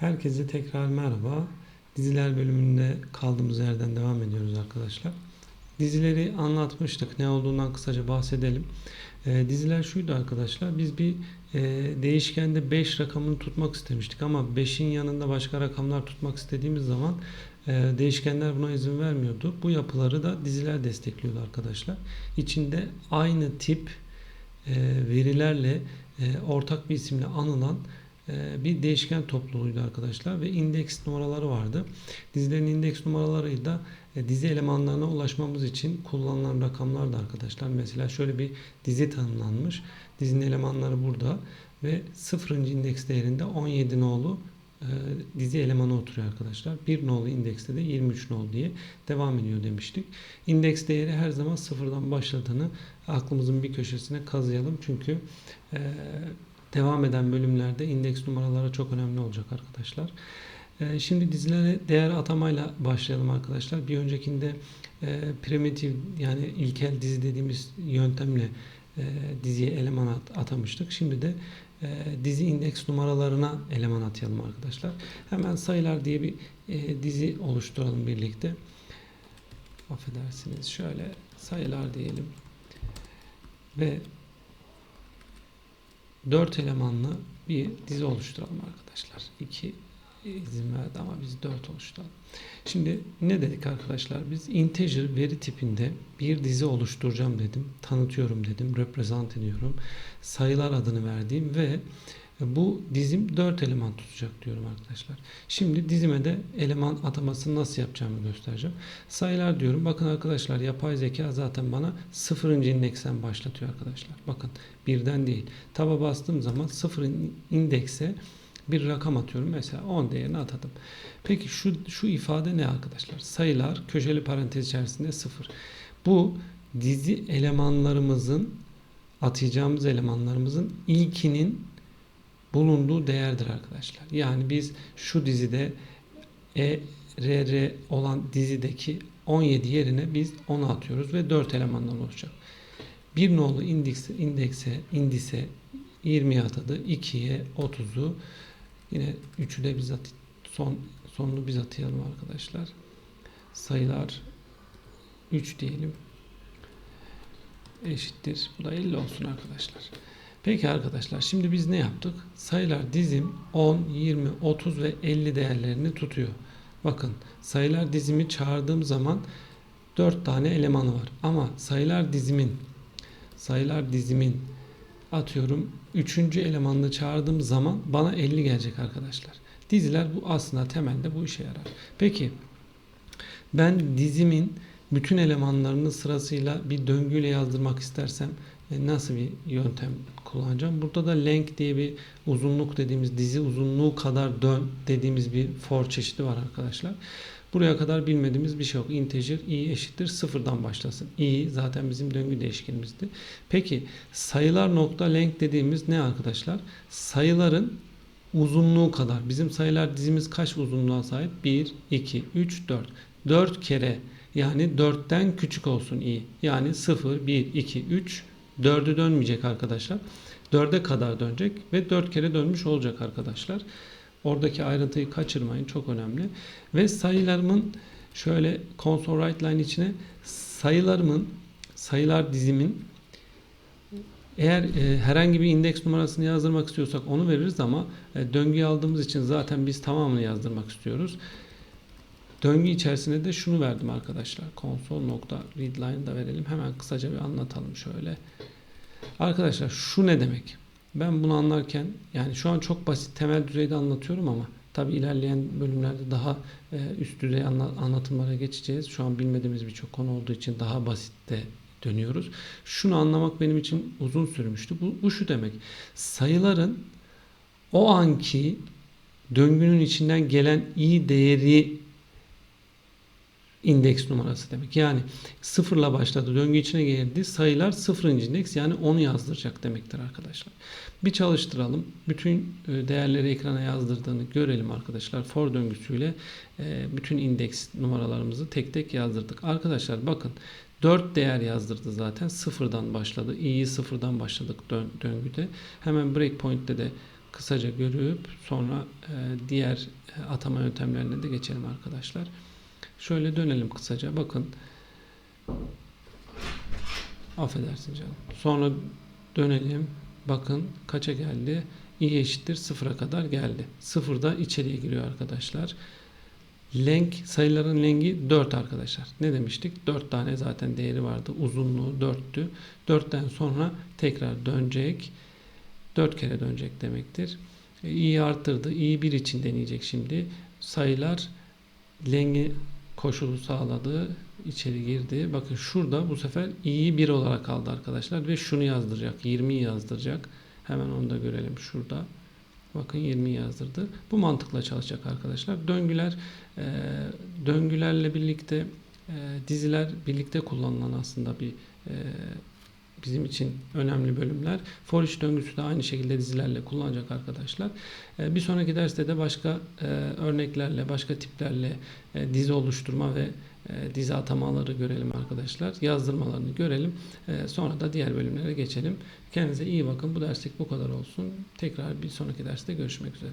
Herkese tekrar merhaba. Diziler bölümünde kaldığımız yerden devam ediyoruz arkadaşlar. Dizileri anlatmıştık. Ne olduğundan kısaca bahsedelim. Ee, diziler şuydu arkadaşlar. Biz bir e, değişkende 5 rakamını tutmak istemiştik ama 5'in yanında başka rakamlar tutmak istediğimiz zaman e, değişkenler buna izin vermiyordu. Bu yapıları da diziler destekliyordu arkadaşlar. İçinde aynı tip e, verilerle e, ortak bir isimle anılan e, bir değişken topluluğuydu arkadaşlar ve indeks numaraları vardı. Dizilerin indeks numaralarıyla e, dizi elemanlarına ulaşmamız için kullanılan rakamlardı arkadaşlar. Mesela şöyle bir dizi tanımlanmış. Dizinin elemanları burada ve 0. indeks değerinde 17 nolu e, dizi elemanı oturuyor arkadaşlar. 1 nolu indekste de 23 nol diye devam ediyor demiştik. İndeks değeri her zaman sıfırdan başladığını aklımızın bir köşesine kazıyalım. Çünkü e, devam eden bölümlerde indeks numaraları çok önemli olacak arkadaşlar. E, şimdi dizilere değer atamayla başlayalım arkadaşlar. Bir öncekinde e, primitif yani ilkel dizi dediğimiz yöntemle e, diziye eleman at, atamıştık. Şimdi de e, dizi indeks numaralarına eleman atayalım arkadaşlar. Hemen sayılar diye bir e, dizi oluşturalım birlikte. Affedersiniz şöyle sayılar diyelim. Ve 4 elemanlı bir dizi oluşturalım arkadaşlar. 2 izin verdi ama biz 4 oluşturalım. Şimdi ne dedik arkadaşlar? Biz integer veri tipinde bir dizi oluşturacağım dedim. Tanıtıyorum dedim. Represent ediyorum. Sayılar adını verdiğim ve bu dizim 4 eleman tutacak diyorum arkadaşlar. Şimdi dizime de eleman atamasını nasıl yapacağımı göstereceğim. Sayılar diyorum. Bakın arkadaşlar yapay zeka zaten bana 0. indeksten başlatıyor arkadaşlar. Bakın birden değil. Taba bastığım zaman 0 indekse bir rakam atıyorum. Mesela 10 değerini atadım. Peki şu şu ifade ne arkadaşlar? Sayılar köşeli parantez içerisinde 0. Bu dizi elemanlarımızın atayacağımız elemanlarımızın ilkinin bulunduğu değerdir arkadaşlar. Yani biz şu dizide E, R, olan dizideki 17 yerine biz 10'u atıyoruz ve 4 elemandan oluşacak. Bir nolu indekse, indekse, indise 20'ye atadı. 2'ye 30'u yine 3'ü de biz at, son sonunu biz atayalım arkadaşlar. Sayılar 3 diyelim. Eşittir. Bu da 50 olsun arkadaşlar. Peki arkadaşlar şimdi biz ne yaptık? Sayılar dizim 10, 20, 30 ve 50 değerlerini tutuyor. Bakın sayılar dizimi çağırdığım zaman 4 tane elemanı var. Ama sayılar dizimin sayılar dizimin atıyorum 3. elemanını çağırdığım zaman bana 50 gelecek arkadaşlar. Diziler bu aslında temelde bu işe yarar. Peki ben dizimin bütün elemanlarını sırasıyla bir döngüyle yazdırmak istersem nasıl bir yöntem kullanacağım? Burada da length diye bir uzunluk dediğimiz dizi uzunluğu kadar dön dediğimiz bir for çeşidi var arkadaşlar. Buraya kadar bilmediğimiz bir şey yok. Integer i eşittir sıfırdan başlasın. i zaten bizim döngü değişkenimizdi. Peki sayılar nokta length dediğimiz ne arkadaşlar? Sayıların uzunluğu kadar. Bizim sayılar dizimiz kaç uzunluğa sahip? 1, 2, 3, 4. 4 kere yani 4'ten küçük olsun i. Yani 0, 1, 2, 3, 4'ü dönmeyecek arkadaşlar. 4'e kadar dönecek ve 4 kere dönmüş olacak arkadaşlar. Oradaki ayrıntıyı kaçırmayın çok önemli. Ve sayılarımın şöyle console write line içine sayılarımın sayılar dizimin eğer e, herhangi bir indeks numarasını yazdırmak istiyorsak onu veririz ama e, döngüyü aldığımız için zaten biz tamamını yazdırmak istiyoruz. Döngü içerisinde de şunu verdim arkadaşlar. Console.readline da verelim. Hemen kısaca bir anlatalım şöyle. Arkadaşlar şu ne demek? Ben bunu anlarken yani şu an çok basit temel düzeyde anlatıyorum ama tabi ilerleyen bölümlerde daha e, üst düzey anlatımlara geçeceğiz. Şu an bilmediğimiz birçok konu olduğu için daha basitte dönüyoruz. Şunu anlamak benim için uzun sürmüştü. Bu, bu şu demek. Sayıların o anki döngünün içinden gelen iyi değeri indeks numarası demek. Yani sıfırla başladı döngü içine girdi. Sayılar sıfırıncı indeks yani onu yazdıracak demektir arkadaşlar. Bir çalıştıralım. Bütün e, değerleri ekrana yazdırdığını görelim arkadaşlar. For döngüsüyle e, bütün indeks numaralarımızı tek tek yazdırdık. Arkadaşlar bakın 4 değer yazdırdı zaten. Sıfırdan başladı. i'yi sıfırdan başladık döngüde. Hemen breakpoint'te de kısaca görüp sonra e, diğer atama yöntemlerine de geçelim arkadaşlar. Şöyle dönelim kısaca. Bakın. Affedersin canım. Sonra dönelim. Bakın kaça geldi? i eşittir sıfıra kadar geldi. Sıfırda içeriye giriyor arkadaşlar. Lenk sayıların lengi 4 arkadaşlar. Ne demiştik? 4 tane zaten değeri vardı. Uzunluğu 4'tü. 4'ten sonra tekrar dönecek. 4 kere dönecek demektir. E, i'yi arttırdı. i'yi 1 için deneyecek şimdi. Sayılar lengi koşulu sağladı. içeri girdi. Bakın şurada bu sefer i'yi 1 olarak aldı arkadaşlar ve şunu yazdıracak. 20'yi yazdıracak. Hemen onu da görelim şurada. Bakın 20 yazdırdı. Bu mantıkla çalışacak arkadaşlar. Döngüler e, döngülerle birlikte e, diziler birlikte kullanılan aslında bir e, bizim için önemli bölümler. For each döngüsü de aynı şekilde dizilerle kullanacak arkadaşlar. E, bir sonraki derste de başka e, örneklerle, başka tiplerle e, dizi oluşturma ve e, dizi atamaları görelim arkadaşlar. Yazdırmalarını görelim. Sonra da diğer bölümlere geçelim. Kendinize iyi bakın. Bu derslik bu kadar olsun. Tekrar bir sonraki derste görüşmek üzere.